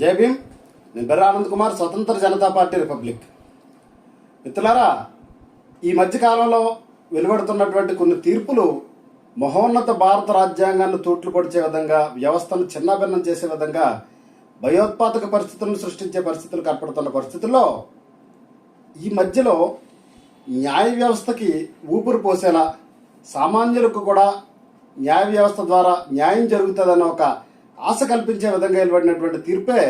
జై భీమ్. నేను బెర్ర ఆనంద్ కుమార్ స్వతంత్ర జనతా పార్టీ రిపబ్లిక్. మిత్రులారా ఈ మధ్యకాలంలో వెలువడుతున్నటువంటి కొన్ని తీర్పులు మహోన్నత భారత రాజ్యాంగాన్ని తూట్లు పొడిచే విధంగా వ్యవస్థను చిన్నాభిన్నం చేసే విధంగా భయోత్పాదక పరిస్థితులను సృష్టించే పరిస్థితులు కనపడుతున్న పరిస్థితుల్లో ఈ మధ్యలో న్యాయ వ్యవస్థకి ఊపిరి పోసేలా సామాన్యులకు కూడా న్యాయ వ్యవస్థ ద్వారా న్యాయం జరుగుతుందన్న ఒక ఆశ కల్పించే విధంగా వెలువడినటువంటి తీర్పే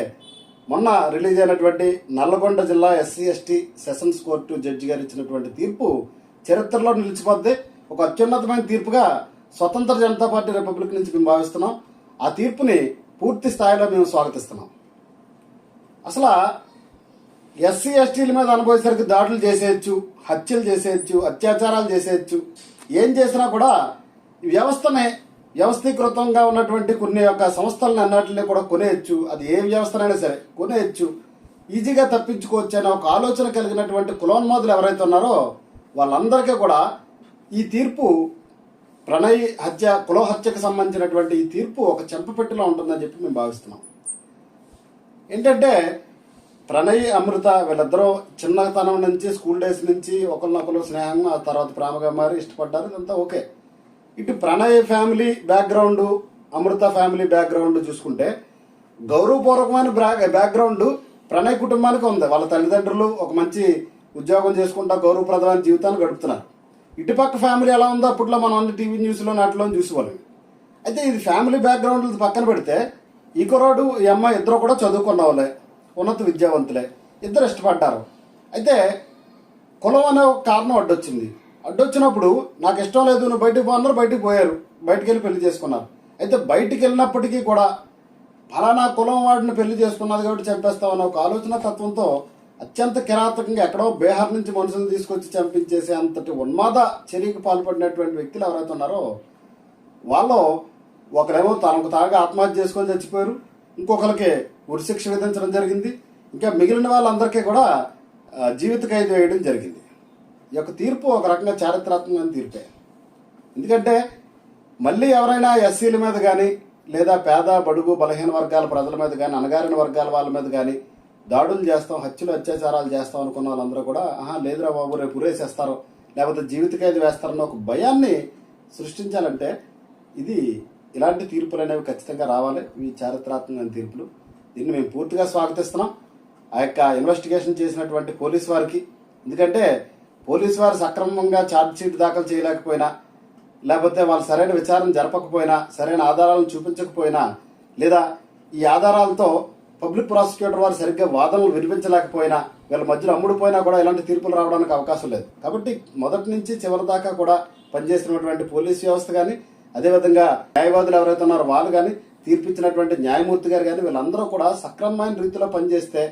మొన్న రిలీజ్ అయినటువంటి నల్లగొండ జిల్లా SC ST sessions court judge గారు ఇచ్చినటువంటి తీర్పు చరిత్రలో నిలిచిపోద్ది. ఒక అత్యున్నతమైన తీర్పుగా స్వతంత్ర జనతా పార్టీ రిపబ్లిక్ నుంచి మేము భావిస్తున్నాం. ఆ తీర్పుని పూర్తి స్థాయిలో మేము స్వాగతిస్తున్నాం. అసలు ఎస్సీ ఎస్టీల మీద అనుభవించేసరికి దాడులు చేసేయచ్చు హత్యలు చేసేయచ్చు అత్యాచారాలు చేసేయచ్చు ఏం చేసినా కూడా ఈ వ్యవస్థనే వ్యవస్థీకృతంగా ఉన్నటువంటి కొన్ని యొక్క సంస్థలను అన్నిటిని కూడా కొనేయచ్చు. అది ఏ వ్యవస్థనైనా సరే కొనేయచ్చు. ఈజీగా తప్పించుకోవచ్చు అనే ఒక ఆలోచన కలిగినటువంటి కులోన్మాదులు ఎవరైతే ఉన్నారో వాళ్ళందరికీ కూడా ఈ తీర్పు ప్రణయ్ హత్య కుల హత్యకు సంబంధించినటువంటి ఈ తీర్పు ఒక చెంపపెట్టిలో ఉంటుందని చెప్పి మేము భావిస్తున్నాం. ఏంటంటే ప్రణయ్ అమృత వీళ్ళిద్దరూ చిన్నతనం నుంచి స్కూల్ డేస్ నుంచి ఒకరినొకరు స్నేహంగా ఆ తర్వాత ప్రేమగా మారి ఇష్టపడ్డారు ఇదంతా ఓకే. ఇటు Pranay family background Amrutha family background చూసుకుంటే గౌరవపూర్వకమైన బ్యాక్గ్రౌండ్ ప్రణయ్ కుటుంబానికి ఉంది. వాళ్ళ తల్లిదండ్రులు ఒక మంచి ఉద్యోగం చేసుకుంటా గౌరవప్రదమైన జీవితాన్ని గడుపుతున్నారు. ఇటుపక్క ఫ్యామిలీ ఎలా ఉందో అప్పట్లో మనం అన్ని టీవీ న్యూస్లో నాటిలో చూసేవాళ్ళం. అయితే ఇది ఫ్యామిలీ బ్యాక్గ్రౌండ్ పక్కన పెడితే ఈ కుర్రాడు ఈ అమ్మాయి ఇద్దరు కూడా చదువుకున్న వాళ్ళే ఉన్నత విద్యావంతులే ఇద్దరు ఇష్టపడ్డారు. అయితే కులం అనే ఒక కారణం అడ్డొచ్చింది. అడ్డొచ్చినప్పుడు నాకు ఇష్టం లేదు నువ్వు బయటకు పోన్నారు బయటకు పోయారు. బయటికి వెళ్ళి పెళ్ళి చేసుకున్నారు. అయితే బయటికి వెళ్ళినప్పటికీ కూడా ఫలానా కులం వాడిని పెళ్ళి చేసుకున్నది కాబట్టి చంపేస్తామనే ఒక ఆలోచన తత్వంతో అత్యంత కిరాతకంగా ఎక్కడో బీహార్ నుంచి మనుషులను తీసుకొచ్చి చంపించేసే అంతటి ఉన్మాద చర్యకు పాల్పడినటువంటి వ్యక్తులు ఎవరైతే ఉన్నారో వాళ్ళు ఒకరేమో తనకు తాగా ఆత్మహత్య చేసుకొని చచ్చిపోయారు. ఇంకొకరికి ఉరిశిక్ష విధించడం జరిగింది. ఇంకా మిగిలిన వాళ్ళందరికీ కూడా జీవిత ఖైదు వేయడం జరిగింది. ఈ యొక్క తీర్పు ఒక రకంగా చారిత్రాత్మకమైన తీర్పే. ఎందుకంటే మళ్ళీ ఎవరైనా ఎస్సీల మీద కానీ లేదా పేద బడుగు బలహీన వర్గాల ప్రజల మీద కానీ అణగారిన వర్గాల వాళ్ళ మీద కానీ దాడులు చేస్తాం హత్యలు అత్యాచారాలు చేస్తాం అనుకున్న వాళ్ళందరూ కూడా ఆహా లేదురా బాబు రేపు ఉరేసేస్తారు లేకపోతే జీవిత వేస్తారన్న ఒక భయాన్ని సృష్టించాలంటే ఇది ఇలాంటి తీర్పులు అనేవి ఖచ్చితంగా రావాలి. ఇవి చారిత్రాత్మకమైన తీర్పులు. దీన్ని మేము పూర్తిగా స్వాగతిస్తున్నాం. ఆ యొక్క ఇన్వెస్టిగేషన్ చేసినటువంటి పోలీస్ వారికి. ఎందుకంటే పోలీసు వారు సక్రమంగా ఛార్జ్షీట్ దాఖలు చేయలేకపోయినా లేకపోతే వాళ్ళు సరైన విచారణ జరపకపోయినా సరైన ఆధారాలను చూపించకపోయినా లేదా ఈ ఆధారాలతో పబ్లిక్ ప్రాసిక్యూటర్ వారు సరిగ్గా వాదనలు వినిపించలేకపోయినా వీళ్ళ మధ్యలో అమ్ముడుపోయినా కూడా ఇలాంటి తీర్పులు రావడానికి అవకాశం లేదు. కాబట్టి మొదటి నుంచి చివరి దాకా కూడా పనిచేసినటువంటి పోలీస్ వ్యవస్థ కానీ అదేవిధంగా న్యాయవాదులు ఎవరైతే ఉన్నారో వాళ్ళు కానీ తీర్పిచ్చినటువంటి న్యాయమూర్తి గారు కానీ వీళ్ళందరూ కూడా సక్రమమైన రీతిలో పనిచేస్తే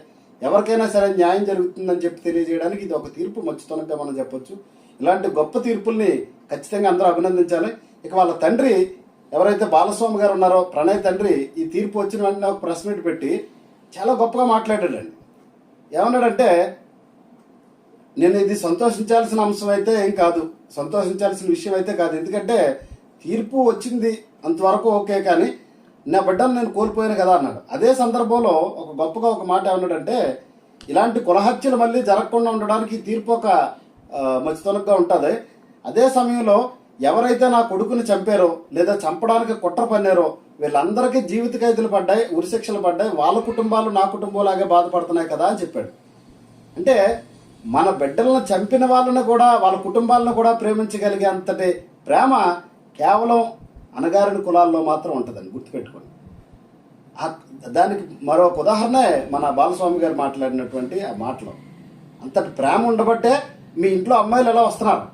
ఎవరికైనా సరే న్యాయం జరుగుతుందని చెప్పి తెలియజేయడానికి ఇది ఒక తీర్పు మంచితనంగా మనం చెప్పొచ్చు. ఇలాంటి గొప్ప తీర్పుల్ని ఖచ్చితంగా అందరూ అభినందించాలి. ఇక వాళ్ళ తండ్రి ఎవరైతే బాలస్వామి గారు ఉన్నారో ప్రణయ్ తండ్రి ఈ తీర్పు వచ్చిన వెంటనే ఒక ప్రెస్ మీట్ పెట్టి చాలా గొప్పగా మాట్లాడాడండి. ఏమన్నాడంటే నేను ఇది సంతోషించాల్సిన అంశం అయితే ఏం కాదు. సంతోషించాల్సిన విషయం అయితే కాదు. ఎందుకంటే తీర్పు వచ్చింది అంతవరకు ఓకే కానీ నా బిడ్డను నేను కోల్పోయాను కదా అన్నాడు. అదే సందర్భంలో ఒక గొప్పగా ఒక మాట ఏమన్నాడంటే ఇలాంటి కులహత్యలు మళ్ళీ జరగకుండా ఉండడానికి తీర్పు ఒక మంచి మంచితనంగా ఉంటుంది. అదే సమయంలో ఎవరైతే నా కొడుకుని చంపారో లేదా చంపడానికి కుట్ర పన్నారో వీళ్ళందరికీ జీవిత ఖైదులు పడ్డాయి ఉరిశిక్షలు పడ్డాయి వాళ్ళ కుటుంబాలు నా కుటుంబంలాగే బాధపడుతున్నాయి కదా అని చెప్పాడు. అంటే మన బిడ్డలను చంపిన వాళ్ళని కూడా వాళ్ళ కుటుంబాలను కూడా ప్రేమించగలిగే అంతటి ప్రేమ కేవలం అనగారిన కులాల్లో మాత్రం ఉంటుందని గుర్తుపెట్టుకోండి. దానికి మరొక ఉదాహరణ మన బాలస్వామి గారు మాట్లాడినటువంటి ఆ మాటలు. అంతటి ప్రేమ ఉండబట్టే మీ ఇంట్లో అమ్మాయిలు ఎలా వస్తున్నారు?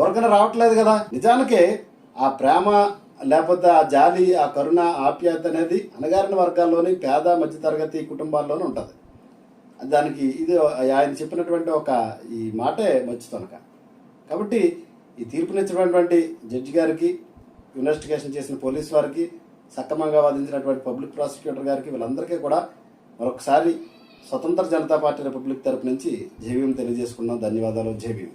ఊరకనే రావట్లేదు కదా. నిజానికి ఆ ప్రేమ లేకపోతే ఆ జాలి ఆ కరుణ ఆప్యాయత అనేది అణగారిన వర్గాల్లోని పేద మధ్యతరగతి కుటుంబాల్లోనే ఉంటుంది. దానికి ఇది ఆయన చెప్పినటువంటి ఒక ఈ మాటే మంచితనక కాబట్టి ఈ తీర్పునిచ్చినటువంటి జడ్జి గారికి ఇన్వెస్టిగేషన్ చేసిన పోలీస్ వారికి సక్రమంగా వాదించినటువంటి పబ్లిక్ ప్రాసిక్యూటర్ గారికి వీళ్ళందరికీ కూడా మరొకసారి స్వతంత్ర జనతా పార్టీ రిపబ్లిక్ తరపు నుంచి జేవీఎం తెలియజేసుకున్నాం. ధన్యవాదాలు. జేవీఎం.